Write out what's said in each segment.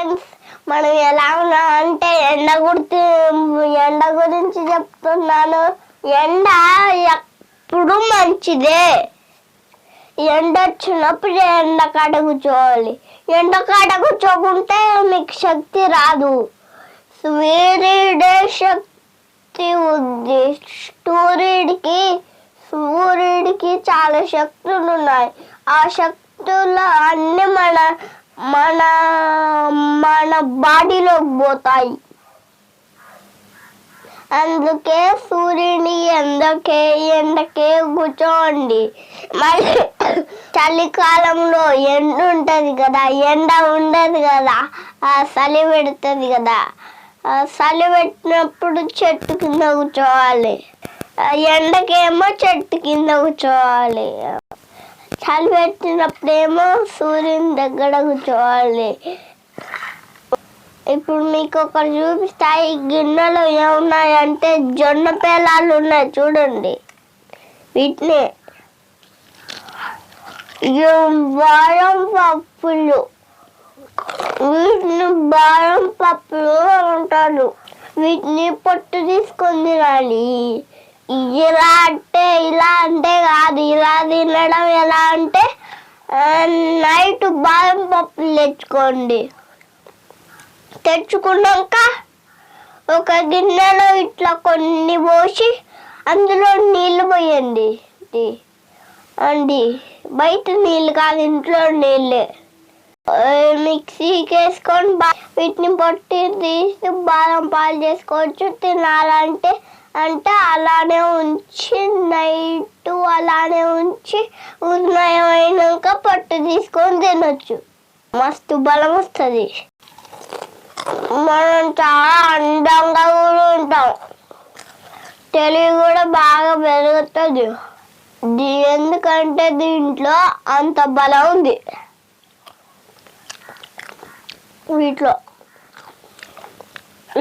Friends మనం ఎలా ఉన్నాం అంటే ఎండ గుర్తు ఎండ గురించి చెప్తున్నాను. ఎండ ఎప్పుడు మంచిదే. ఎండ వచ్చినప్పుడు ఎండ కాడ కూర్చోవాలి ఎండ కాడ కూర్చోకుంటే మీకు శక్తి రాదు. సూర్యుడే శక్తి ఉంది. సూర్యుడికి సూర్యుడికి చాలా శక్తులు ఉన్నాయి ఆ శక్తులు అన్ని మన మన మన బాడీలోకి పోతాయి. అందుకే సూర్యుని ఎండకే ఎండకే కూర్చోండి. మళ్ళీ చలికాలంలో ఎండ ఉంటుంది కదా ఎండ ఉండదు కదా ఆ చలి పెడుతుంది కదా. ఆ చలి పెట్టినప్పుడు చెట్టు కింద కూర్చోవాలి. ఆ ఎండకేమో చెట్టు కింద కూర్చోవాలి. చలి పెట్టినప్పుడేమో సూర్యుని దగ్గర కూర్చోవాలి. ఇప్పుడు మీకు ఒకటి చూపిస్తా. ఈ గిన్నెలో ఏమున్నాయంటే జొన్న పేలాలు ఉన్నాయి చూడండి. వీటిని ఇవి బాదం పప్పులు. వీటిని బాదం పప్పులు అంటారు. వీటిని పొట్టు తీసుకొని తినాలి. ఇలా అంటే ఇలా అంటే కాదు ఇలా తినడం ఎలా అంటే నైట్ బాదం పప్పులు తెచ్చుకోండి. తెచ్చుకున్నాక ఒక గిన్నెలో ఇట్లా కొన్ని పోసి అందులో నీళ్ళు పోయండి. అండి బయట నీళ్ళు కాదు ఇంట్లో నీళ్ళే. మిక్సీకి వేసుకొని వీటిని పొట్టి తీసి బాదం పాలు చేసుకోవచ్చు తినాలంటే అంటే అలానే ఉంచి నైట్ అలానే ఉంచి ఉన్నాయం అయినాక పొట్టు తీసుకొని తినొచ్చు. మస్తు బలం వస్తుంది. మనం చాలా అందంగా కూడా ఉంటాం. తెలివి కూడా బాగా పెరుగుతుంది. దీ- ఎందుకంటే దీంట్లో అంత బలం ఉంది. వీటిలో.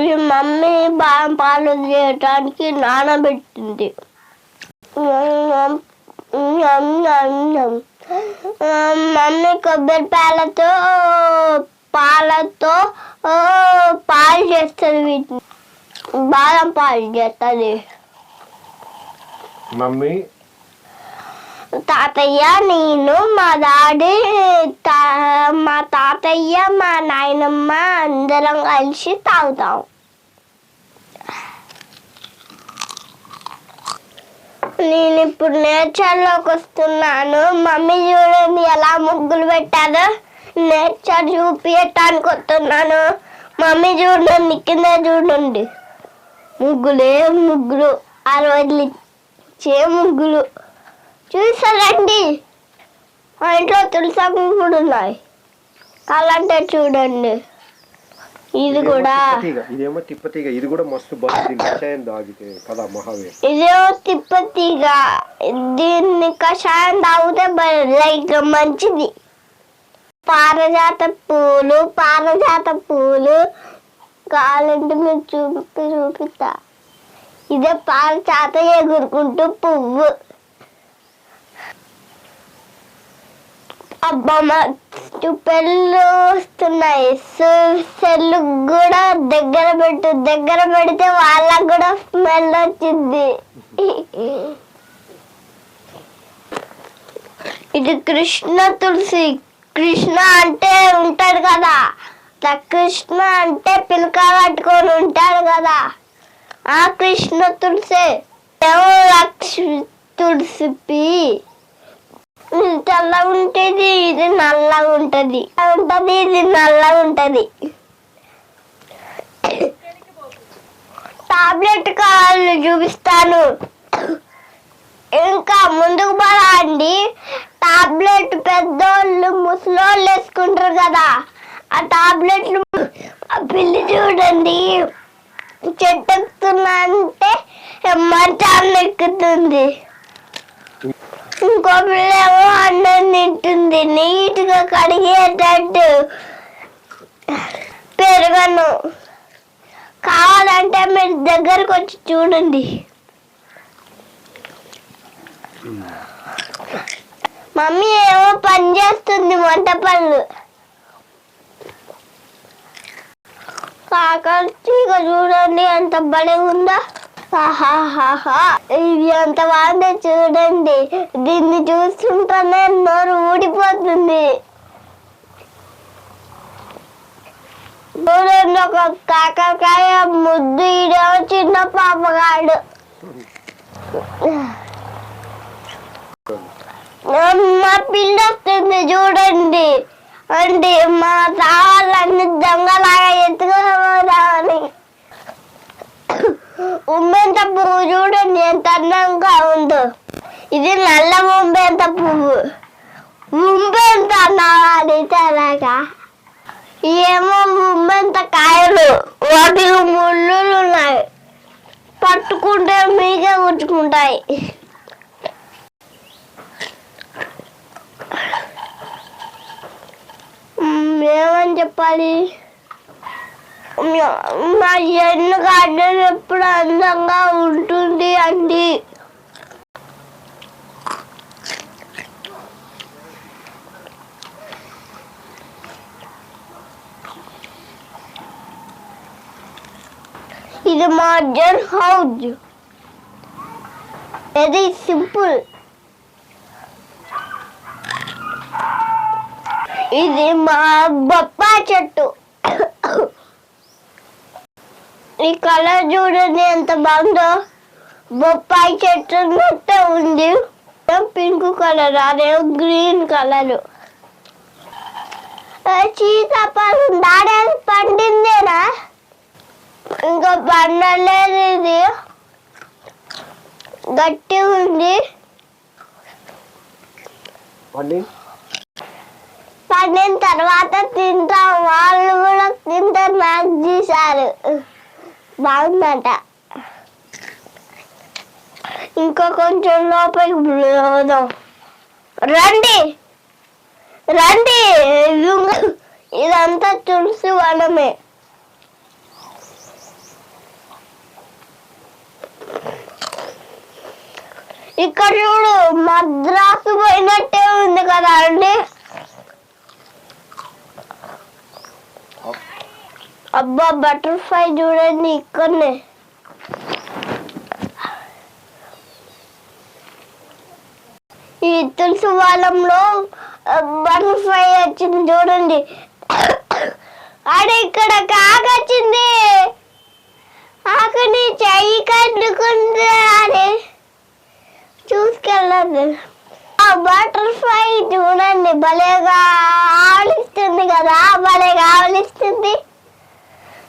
ఈ మమ్మీ బాగా పాలు చేయటానికి నానబెట్టింది. మమ్మీ కొబ్బరి పాలతో పాలతో పాలు చేస్తుంది వీటిని. బాదం పాలు చేస్తుంది. మమ్మీ? తాతయ్య నేను మా డాడీ తా- మా తాతయ్య మా నాయనమ్మ అందరం కలిసి తాగుతాం. నేను ఇప్పుడు నేచర్లోకి వస్తున్నాను మమ్మీ చూడండి ఎలా ముగ్గులు పెట్టారో. నేచర్ చూపించటానికి వస్తున్నాను మమ్మీ చూడండి కింద చూడండి. ముగ్గులే ముగ్గులు. ఆ రోజులు ఇచ్చే ముగ్గులు. చూసారండి? మా ఇంట్లో తులసాకు కూడా ఉన్నాయి. అలాంటి చూడండి. ఇది కూడా. ఇదేమో తిప్పతీగ ఇది కూడా మస్తు బాగుంది కషాయం తాగితే కదా మహావీర్ ఇదేమో తిప్పతీగా దీన్ని కషాయం తాగితే లైక్ మంచిది. పారజాత పూలు పారజాత పూలు కావాలంటే మీకు చూపి చూపిస్తా. ఇదే పారజాత ఎగురుకుంటూ పువ్వు. అబ్బా మస్తు పెళ్ళు వస్తున్నాయి. సు- సెల్లు కూడా దగ్గర పెట్టు దగ్గర పెడితే వాళ్ళకు కూడా స్మెల్ వచ్చింది. ఇది కృష్ణ తులసి. కృష్ణ అంటే ఉంటాడు కదా. కృష్ణ అంటే పిలక పట్టుకొని ఉంటాడు కదా. ఆ కృష్ణ తులసి. లక్ష్మి తులసి పి తెల్లగా ఉంటుంది ఇది నల్లగా ఉంటుంది. ఉంటుంది ఇది నల్లగా ఉంటుంది. టాబ్లెట్ కావాలి చూపిస్తాను. ఇంకా ముందుకు పడండి టాబ్లెట్ పెద్దోళ్ళు ముసలోళ్ళు వేసుకుంటారు కదా. ఆ టాబ్లెట్లు ఆ పిల్లి చూడండి. చెట్టెక్కుతున్నా అంటే ఎమ్మటాన్ని ఎక్కుతుంది ఇంకో పిల్లేమో అన్నం తింటుంది. నీట్గా కడిగేటట్టు పెరగను కావాలంటే మీరు దగ్గరకు వచ్చి చూడండి. మమ్మీ ఏమో పని చేస్తుంది వంట పనులు. కాకరతీగ చూడండి ఎంత భలే ఉందా? ఇది ఎంత బాగుందో చూడండి. దీన్ని చూస్తుంటేనే నోరు ఊడిపోతుంది. చూడండి ఒక కాకరకాయ ముద్దు ఇడేమో చిన్న పాపగాడు. మా పిల్ల వస్తుంది చూడండి. అంటే మా తాళ్ళన్ని దొంగలాగా అని ఉమ్మెంత పువ్వు చూడండి ఎంత అందంగా ఉందో. ఇది నల్ల ఉమ్మెంత పువ్వు. ఉమ్మెంత అన్నవాడితేలాగా ఏమో ఉమ్మెంత కాయలు. వాటి ముళ్ళు ఉన్నాయి. పట్టుకుంటే మీకే ఉంచుకుంటాయి ఏమని చెప్పాలి? మా ఎన్ను గార్డెన్ ఎప్పుడు అందంగా ఉంటుంది అండి? ఇది మా జన్ హౌస్ వెరీ సింపుల్ ఇది మా బొప్పా చెట్టు. ఈ కలర్ చూడండి ఎంత బాగుందో. బొప్పాయి చెట్టు మొత్తం ఉంది. పింక్ కలర్ అదేమో గ్రీన్ కలర్. సీతాఫలం దాడేది పండిందేనా? ఇంకా పండలేదు ఇది. గట్టి ఉంది. పండి. పండిన తర్వాత తింటాం. వాళ్ళు కూడా తింటారు నాకు తీశారు. బాగుందంట. ఇంకా కొంచెం లోపలికి పోదాం. రండి! రండి! ఇదంతా తులసి వనమే. ఇక్కడ చూడు మద్రాసు పోయినట్టే ఉంది కదా అండి? అబ్బా బటర్ఫ్లై చూడండి ఇక్కడనే. ఈ తులసి వాళ్ళంలో బటర్ఫ్లై వచ్చింది చూడండి. ఆడ ఇక్కడ కాకొచ్చింది ఆకని చెయ్యి కట్టుకుంది అని చూసుకెళ్ళదు ఆ బటర్ఫ్లై చూడండి భలేగా ఆవలిస్తుంది కదా భలేగా ఆవలిస్తుంది.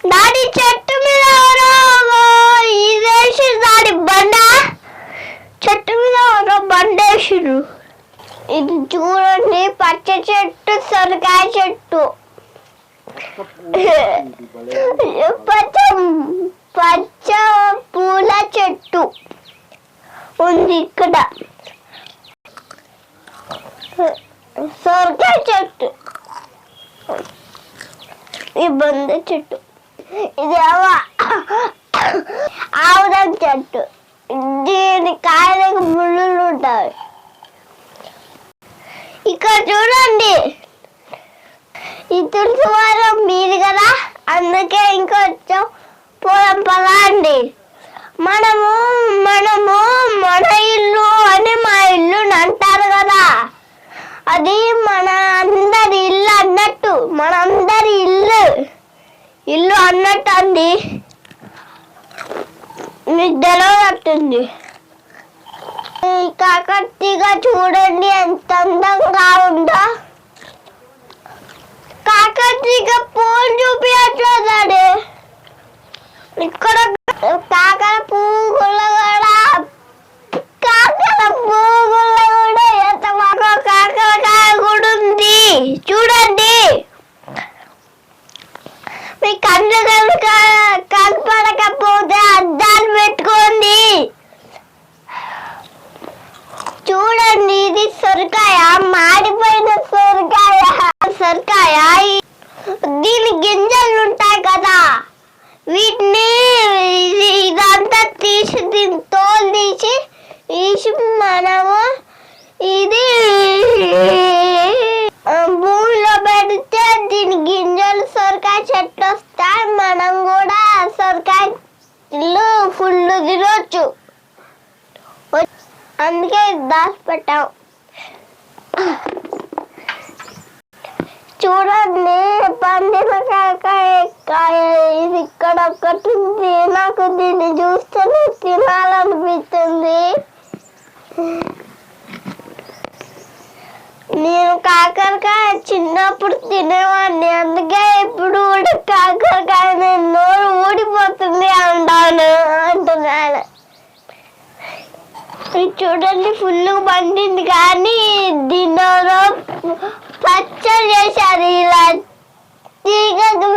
దాని చెట్టు మీద ఎవరో ఇదేసి దాని బండ. చెట్టు మీద ఎవరో బండేసిరు ఇది చూడండి పచ్చ చెట్టు సొరకాయ చెట్టు. పచ్చ పచ్చ పూల చెట్టు ఉంది ఇక్కడ. సొరకాయ చెట్టు. ఈ బంద చెట్టు. ఇది ఆవుదం చెట్టు. దీని కాయలకు ముళ్ళు ఉంటాయి. ఇక్కడ చూడండి. ఈ తులసి వారం మీది కదా? అందుకే ఇంకొంచెం పొలం పదా అండి మనము మనము మన ఇల్లు అని మా ఇల్లు అంటారు కదా. అది మన అందరి ఇల్లు అన్నట్టు మనందరి ఇల్లు. ఇల్లు అన్నట్టు అండి నిద్రలో పట్టింది కాకర్తిగా చూడండి ఎంత అందంగా ఉందో. కాకతీగ పూలు చూపించట్లేదండి. ఇక్కడ కాకర పువ్వు గుల్లగా కాకర పువ్వు కూడా ఎంత బాగా కాకరకాయ కూడా ఉంది చూడండి మీ కళ్ళు కనుక కనపడకపోతే అద్దాలు పెట్టుకోండి చూడండి ఇది సొరకాయ మాడిపోయిన సొరకాయ సొరకాయ ఈ- దీని గింజలు ఉంటాయి కదా. వీటిని ఇదంతా తీసి దీని తోలు తీసి తీసి మనము ఇది భూమిలో పెడితే దీని గింజలు సొరకాయ చెట్టు చెట్లు వస్తాయి. మనం కూడా సొరకాయలు ఫుల్ తినొచ్చు. అందుకే దాచి పెట్టాం చూడండి పండిన కాకాయ కాయ ఇది ఇక్కడ ఒకటి ఉంది. నాకు దీన్ని చూస్తేనే తినాలనిపిస్తుంది. నేను కాకరకాయ చిన్నప్పుడు తినేవాడిని. అందుకే ఇప్పుడు కూడా కాకరకాయ నేను నోరు ఊడిపోతుంది అంటాను అంటున్నాను ఇది చూడండి ఫుల్ పండింది కానీ దీనిలో Macam yang syarilan Tiga, tu.